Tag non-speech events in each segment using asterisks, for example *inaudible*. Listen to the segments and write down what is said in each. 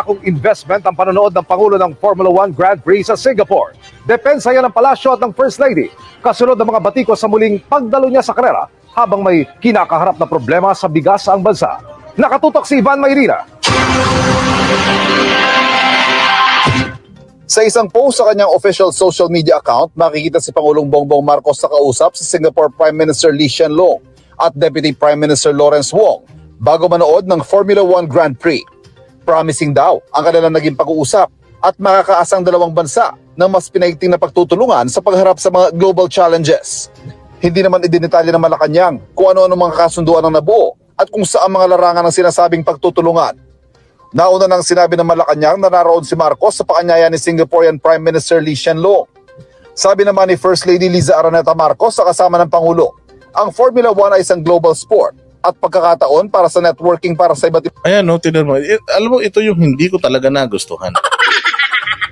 akong investment ang panonood ng Pangulo ng Formula 1 Grand Prix sa Singapore. Depensa yan ng palasyo at ng First Lady. Kasunod ng mga batiko sa muling pagdalo niya sa karera habang may kinakaharap na problema sa bigas ang bansa. Nakatutok si Ivan Mayrina. Sa isang post sa kanyang official social media account, makikita si Pangulong Bongbong Marcos sa kausap si Singapore Prime Minister Lee Hsien Loong at Deputy Prime Minister Lawrence Wong bago manood ng Formula 1 Grand Prix. Promising daw ang kanilang naging pag-uusap at makakaasang dalawang bansa ng mas pinaigting na pagtutulungan sa pagharap sa mga global challenges. Hindi naman idinitalya ng Malacanang kung ano-ano mga kasunduan ang nabuo at kung saan mga larangan ng sinasabing pagtutulungan. Nauna nang sinabi ng Malacanang na naroon si Marcos sa paanyaya ni Singaporean Prime Minister Lee Hsien Loong. Sabi naman ni First Lady Liza Araneta Marcos sa kasama ng Pangulo, ang Formula 1 ay isang global sport at pagkakataon para sa networking para sa iba't Ayan, no, tinan mo. Eh, alam mo, ito yung hindi ko talaga nagustuhan. *laughs*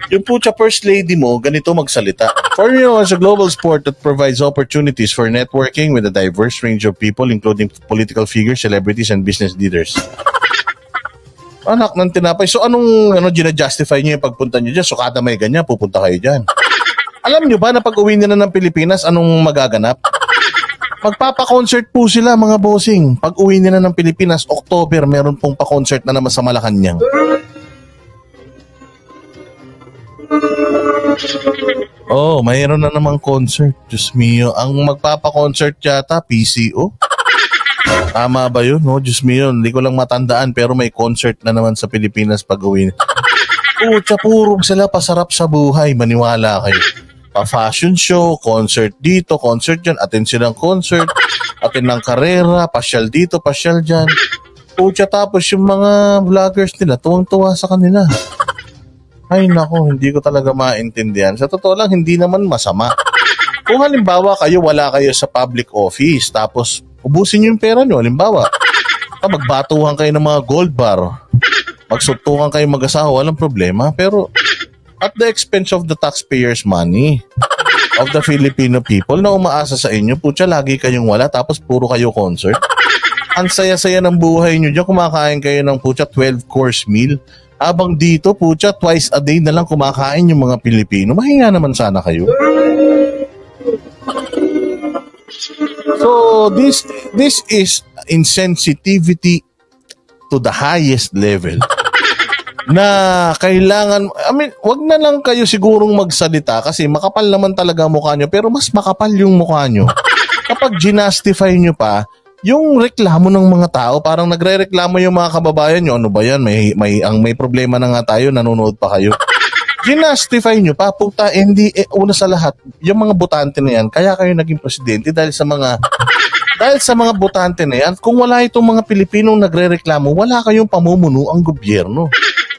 Yung pucha first lady mo, ganito magsalita. Formula 1 is a global sport that provides opportunities for networking with a diverse range of people, including political figures, celebrities, and business leaders. *laughs* Anak ng tinapay. So anong ano, gina-justify niyo yung pagpunta niyo dyan? Sukada may ganyan, pupunta kayo dyan. *laughs* Alam niyo ba na pag uwi nila ng Pilipinas, anong magaganap? Magpapa-concert po sila mga bossing. Pag uwi nila ng Pilipinas, October, meron pong pa-concert na naman sa Malacanang. Oh, mayroon na namang concert. Diyos mio, ang magpapa-concert yata, PCO. Tama ba yun? No, Diyos mio, hindi ko lang matandaan pero may concert na naman sa Pilipinas pag uwi. Pucha, puro sila pasarap sa buhay. Maniwala kayo. Pa-fashion show, concert dito, concert dyan, attend silang concert, attend ng karera, pasyal dito, pasyal dyan. Pucha, tapos yung mga vloggers nila, tuwang-tuwa sa kanila. Ay nako, hindi ko talaga maintindihan. Sa totoo lang, hindi naman masama. Kung halimbawa kayo, wala kayo sa public office, tapos ubusin yung pera nyo, halimbawa, ah, magbatuhan kayo ng mga gold bar, magsuntukan kayo mag-asawa, walang problema. Pero at the expense of the taxpayers' money of the Filipino people na umaasa sa inyo, putya, lagi kayong wala, tapos puro kayo concert. Ang saya-saya ng buhay nyo dyan, kumakain kayo ng putya 12-course meal. Habang dito, putya, twice a day na lang kumakain yung mga Pilipino. Mahinga naman sana kayo. So, this this is insensitivity to the highest level na kailangan, I mean, wag na lang kayo sigurong magsalita kasi makapal naman talaga mukha nyo, pero mas makapal yung mukha nyo. Kapag ginastify nyo pa, yung reklamo ng mga tao, parang nagre-reklamo yung mga kababayan nyo, ano ba yan, may, may, ang may problema na nga tayo, nanonood pa kayo. Ginastify nyo pa, puta, hindi, eh, una sa lahat, yung mga botante na yan, kaya kayo naging presidente dahil sa mga dahil sa mga botante na yan, kung wala itong mga Pilipinong nagre-reklamo, wala kayong pamumuno ang gobyerno.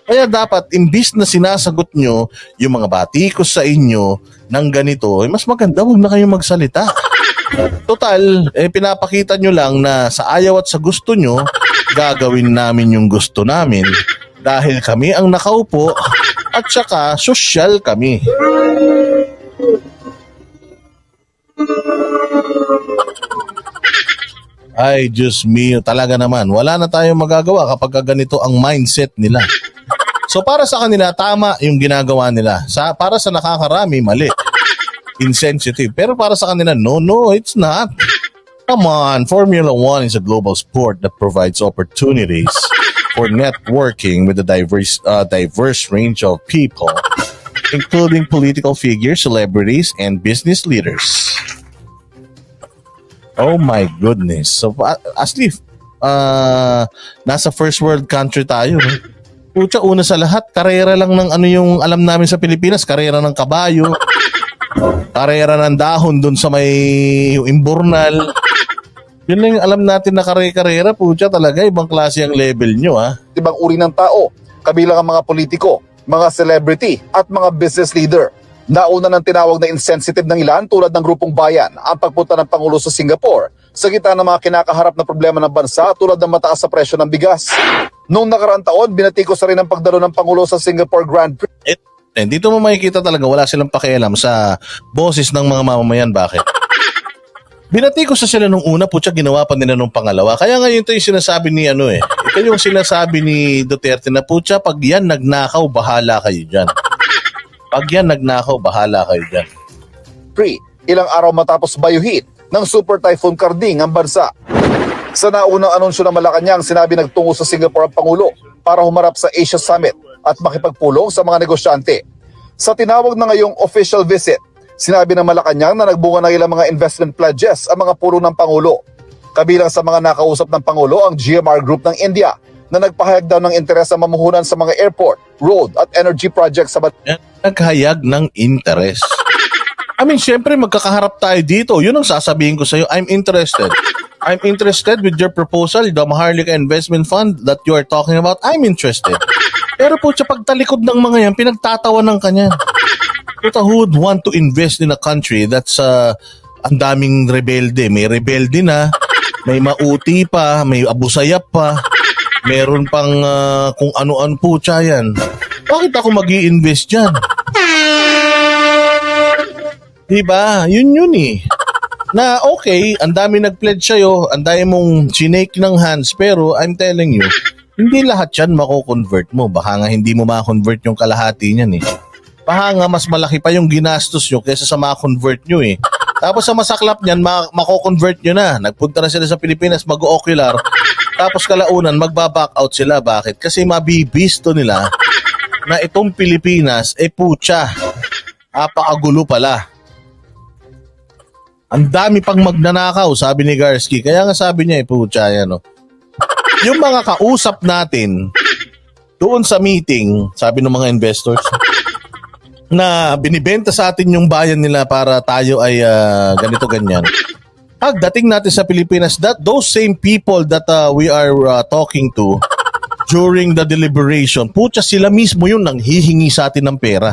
Kaya dapat, imbis na sinasagot nyo yung mga batikos sa inyo ng ganito, eh, mas maganda wag na kayong magsalita. Total, eh, pinapakita nyo lang na sa ayaw at sa gusto nyo, gagawin namin yung gusto namin dahil kami ang nakaupo at saka sosyal kami. Ay, Diyos mio, talaga naman. Wala na tayong magagawa kapag ganito ang mindset nila. So para sa kanila, tama yung ginagawa nila. Sa, para sa nakakarami, mali. Insensitive. Pero para sa kanila, no, no, it's not. Come on, Formula One is a global sport that provides opportunities for networking with a diverse, uh, diverse range of people, including political figures, celebrities, and business leaders. Oh my goodness. So, uh, Asli, uh, nasa first world country tayo. No? Pucha, una sa lahat, karera lang ng ano yung alam namin sa Pilipinas, karera ng kabayo, *laughs* karera ng dahon dun sa may yung imburnal. Yun lang yung alam natin na kare-karera, pucha talaga, ibang klase ang level nyo ha. ibang uri ng tao, kabilang ang mga politiko, mga celebrity at mga business leader. Nauna ng tinawag na insensitive ng ilan tulad ng grupong bayan ang pagpunta ng Pangulo sa Singapore sa gitna ng mga kinakaharap na problema ng bansa tulad ng mataas sa presyo ng bigas. Noong nakaraang taon, binatikos na rin ang pagdalo ng Pangulo sa Singapore Grand Prix Eh, dito mo makikita talaga wala silang pakialam sa boses ng mga mamamayan. Bakit? *laughs* Binati ko sa sila nung una, putya, ginawa pa nila nung pangalawa. Kaya ngayon ito yung sinasabi ni ano eh. Ito yung sinasabi ni Duterte na putya, pag yan nagnakaw, bahala kayo dyan. Pag yan nagnakaw, bahala kayo dyan. Pre, ilang araw matapos bayuhin ng Super Typhoon Karding ang bansa. Sa naunang anunsyo ng Malacanang, sinabi nagtungo sa Singapore ang Pangulo para humarap sa Asia Summit at makipagpulong sa mga negosyante. Sa tinawag na ngayong official visit, sinabi ng Malacanang na nagbunga ng ilang mga investment pledges ang mga pulo ng Pangulo. Kabilang sa mga nakausap ng Pangulo ang GMR Group ng India na nagpahayag daw ng interes sa mamuhunan sa mga airport, road at energy projects sa bansa. Yan, naghayag ng interest. *laughs* I mean, syempre magkakaharap tayo dito. Yun ang sasabihin ko sa'yo. I'm interested. I'm interested with your proposal, the Maharlika Investment Fund that you are talking about. I'm interested. Pero po, sa pagtalikod ng mga yan, pinagtatawanan ka niyan. Puta, who would want to invest in a country that's uh, ang daming rebelde? May rebelde na, may mauti pa, may abusayap pa, meron pang uh, kung ano-ano po yan. Bakit ako mag invest dyan? Diba? Yun yun eh. Na okay, ang dami nag-pledge sa'yo, ang dami mong sinake ng hands, pero I'm telling you, hindi lahat yan mako-convert mo. Baka nga hindi mo ma-convert yung kalahati niyan eh. Baka nga mas malaki pa yung ginastos nyo kaysa sa ma-convert nyo eh. Tapos sa masaklap niyan, ma- mako-convert nyo na. Nagpunta na sila sa Pilipinas, mag-ocular. Tapos kalaunan, magba-back out sila. Bakit? Kasi mabibisto nila na itong Pilipinas, eh putya, apakagulo pala. Ang dami pang magnanakaw, sabi ni Garski. Kaya nga sabi niya, eh, putya, yan, no? Yung mga kausap natin, doon sa meeting, sabi ng mga investors, na binibenta sa atin yung bayan nila para tayo ay ah, ganito ganyan. Pagdating natin sa Pilipinas, that those same people that ah, we are ah, talking to during the deliberation, putya sila mismo yung nang hihingi sa atin ng pera.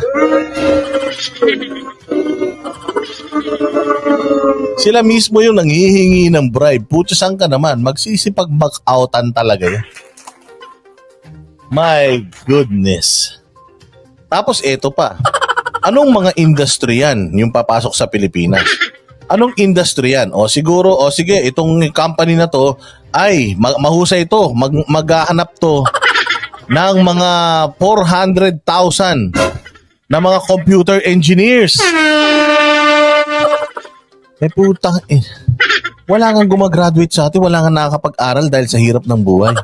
Sila mismo yung nanghihingi ng bribe. Putya saan ka naman? Magsisipag back-outan talaga yan. My goodness. Tapos eto pa. Anong mga industry yan yung papasok sa Pilipinas? Anong industry yan? O siguro, o sige, itong company na to, ay, ma- mahusay ito. Mag, maghahanap to ng mga 400,000 na mga computer engineers. Eh putang eh. Wala nga gumagraduate sa atin, wala nga nakakapag-aral dahil sa hirap ng buhay.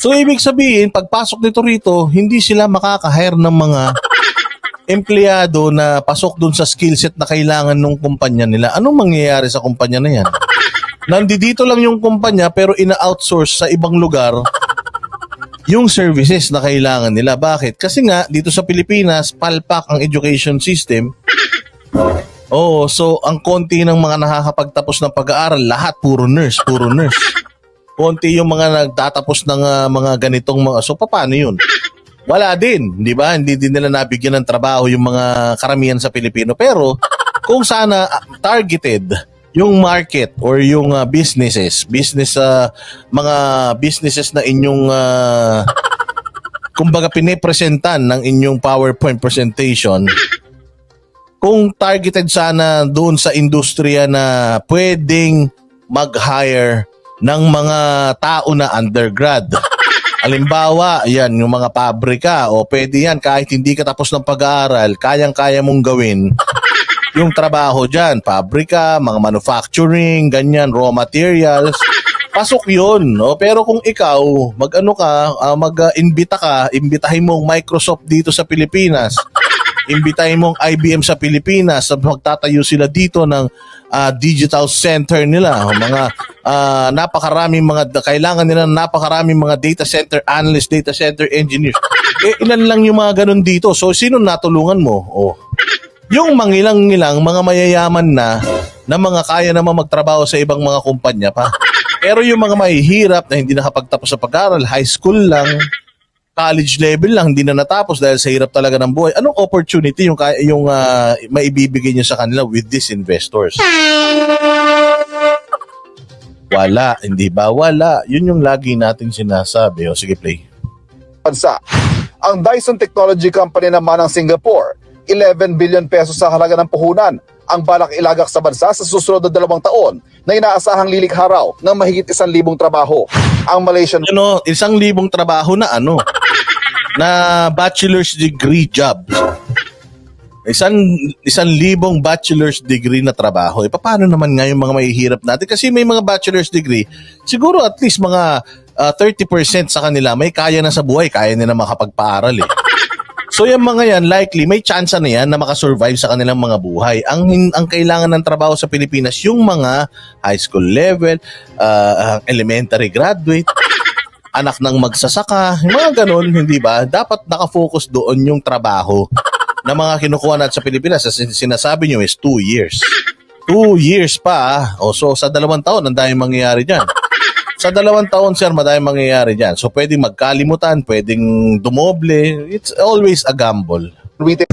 So ibig sabihin, pagpasok nito rito, hindi sila makaka-hire ng mga empleyado na pasok dun sa skill set na kailangan ng kumpanya nila. Anong mangyayari sa kumpanya na yan? Nandito lang yung kumpanya pero ina-outsource sa ibang lugar yung services na kailangan nila. Bakit? Kasi nga, dito sa Pilipinas, palpak ang education system. Oo, so ang konti ng mga nakakapagtapos ng pag-aaral, lahat puro nurse, puro nurse. *laughs* Konti yung mga nagtatapos ng ah, mga ganitong mga, so paano yun? Wala din, di ba? Hindi din nila nabigyan ng trabaho yung mga karamihan sa Pilipino. Pero kung sana ah, targeted yung market or yung ah, businesses, business sa mga businesses na inyong ah, kumbaga pinipresentan ng inyong PowerPoint presentation, kung targeted sana doon sa industriya na pwedeng mag-hire ng mga tao na undergrad. *laughs* Halimbawa, yan, yung mga pabrika, o pwede yan, kahit hindi ka tapos ng pag-aaral, kayang-kaya mong gawin *laughs* yung trabaho dyan. Pabrika, mga manufacturing, ganyan, raw materials. *laughs* Pasok yun, no? Pero kung ikaw, mag-ano ka, ah, mag-imbita ka, imbitahin mo ang Microsoft dito sa Pilipinas, imbitahin mo ang IBM sa Pilipinas, sa magtatayo sila dito ng ah, digital center nila, mga ah, napakaraming mga kailangan nila ng napakaraming mga data center analyst, data center engineers. Eh ilan lang yung mga ganun dito. So sino natulungan mo? Oh. Yung mangilang-ngilang mga mayayaman na na mga kaya naman magtrabaho sa ibang mga kumpanya pa. Pero yung mga mahihirap na hindi nakapagtapos sa pag-aaral, high school lang, college level lang, hindi na natapos dahil sa hirap talaga ng buhay. Anong opportunity yung yung ah, maibibigay niyo sa kanila with these investors? Wala, hindi ba? Wala. Yun yung lagi natin sinasabi. O sige, play. bansa. Ang Dyson Technology Company naman ng Singapore, 11 billion pesos sa halaga ng puhunan ang balak ilagak sa bansa sa susunod na dalawang taon na inaasahang lilikharaw ng mahigit isang libong trabaho. Ang Malaysian you know, isang libong trabaho na ano, na bachelor's degree jobs. Isang isang libong bachelor's degree na trabaho. E paano naman nga yung mga mahihirap natin? Kasi may mga bachelor's degree, siguro at least mga ah, 30% sa kanila may kaya na sa buhay, kaya nila makapagpaaral eh. So yung mga yan, likely, may chance na yan na makasurvive sa kanilang mga buhay. Ang, ang kailangan ng trabaho sa Pilipinas, yung mga high school level, ah, elementary graduate, anak ng magsasaka, yung mga ganun, *laughs* hindi ba? Dapat nakafocus doon yung trabaho *laughs* na mga kinukuha natin sa Pilipinas. As in- sinasabi nyo is two years. Two years pa. ah. O so sa dalawang taon, ang daming mangyayari dyan. Sa dalawang taon, sir, madaming mangyayari dyan. So pwedeng magkalimutan, pwedeng dumoble. It's always a gamble. Within